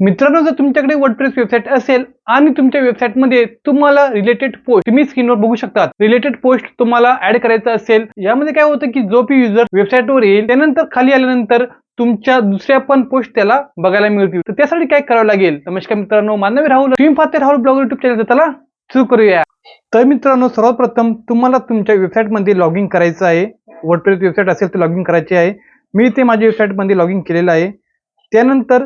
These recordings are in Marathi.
मित्रांनो जर तुमच्याकडे वर्डप्रेस वेबसाईट असेल आणि तुमच्या वेबसाईटमध्ये तुम्हाला रिलेटेड पोस्ट तुम्ही स्क्रीनवर बघू शकतात. रिलेटेड पोस्ट तुम्हाला ऍड करायचं असेल. यामध्ये काय होतं की जो पी युजर वेबसाईटवर येईल त्यानंतर खाली आल्यानंतर तुमच्या दुसऱ्या पण पोस्ट त्याला बघायला मिळतील. तर त्यासाठी काय करावं लागेल? नमस्कार मित्रांनो मानवी राहुल तुम्ही पाहते राहुल ब्लॉग युट्यूब चॅनल त्याला सुरू करूया. तर मित्रांनो सर्वप्रथम तुम्हाला तुमच्या वेबसाईटमध्ये लॉग इन करायचं आहे. वर्डप्रेस वेबसाईट असेल तर लॉग इन करायची आहे. मी ते माझ्या वेबसाईटमध्ये लॉग इन केलेलं आहे. त्यानंतर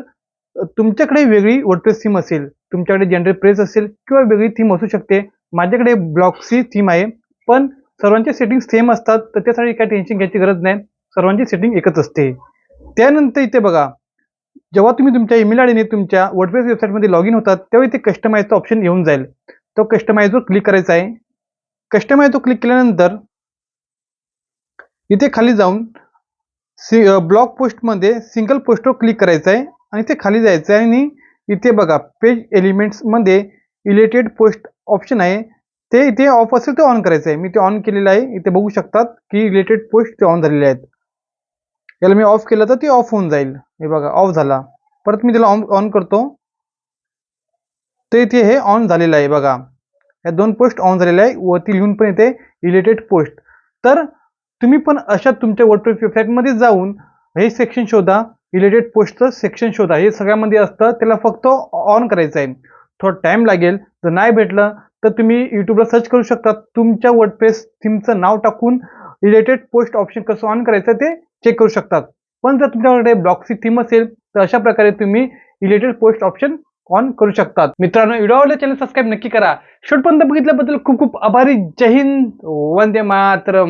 तुमच्याकडे वेगळी वर्डप्रेस थीम असेल तुमच्याकडे जनरल प्रेस असेल किंवा वेगळी थीम असू शकते. माझ्याकडे ब्लॉक्सची थीम आहे पण सर्वांचे सेटिंग सेम असतात तर त्यासाठी काही टेन्शन घ्यायची गरज नाही. सर्वांची सेटिंग एकच असते. त्यानंतर इथे बघा जेव्हा तुम्ही तुमच्या ईमेल आयडीने तुमच्या वर्डप्रेस वेबसाईटमध्ये लॉग इन होतात तेव्हा इथे कस्टमाइजचा ऑप्शन येऊन जाईल. तो कस्टमाइजवर क्लिक करायचा आहे. कस्टमाइजवर क्लिक केल्यानंतर इथे खाली जाऊन सी ब्लॉग पोस्टमध्ये सिंगल पोस्टवर क्लिक करायचं आहे. आणि ते खाली जायचं आहे आणि इथे बघा पेज एलिमेंट्समध्ये इलेटेड पोस्ट ऑप्शन आहे. ते इथे ऑफ असेल ते ऑन करायचं आहे. मी ते ऑन केलेलं आहे. इथे बघू शकतात की रिलेटेड पोस्ट ते ऑन झालेले आहेत. याला मी ऑफ केलं तर ते ऑफ होऊन जाईल. हे बघा ऑफ झाला. परत मी त्याला ऑन ऑन करतो. तर इथे हे ऑन झालेलं आहे बघा. या दोन पोस्ट ऑन झालेल्या आहे. वरती लिहून पण इथे रिलेटेड पोस्ट तर तुम्ही पण अशा तुमच्या वर्डप्रेस वेबसाईटमध्ये जाऊन हे सेक्शन शोधा. रिलेटेड पोस्टचं सेक्शन शोधा. हे सगळ्यामध्ये असतं. त्याला फक्त ऑन करायचं आहे. थोडा टाईम लागेल. जर नाही भेटलं तर तुम्ही यूट्यूबला सर्च करू शकता तुमच्या वर्डप्रेस थीमचं नाव टाकून रिलेटेड पोस्ट ऑप्शन कसं ऑन करायचं ते चेक करू शकतात. पण जर तुमच्याकडे ब्लॉक्सची थीम असेल तर अशा प्रकारे तुम्ही रिलेटेड पोस्ट ऑप्शन ऑन करू शकतात. मित्रांनो व्हिडिओ आवडला चॅनल सबस्क्राईब नक्की करा. शेवटपर्यंत बघितल्याबद्दल खूप खूप आभारी. जय हिंद. वंदे मातरम.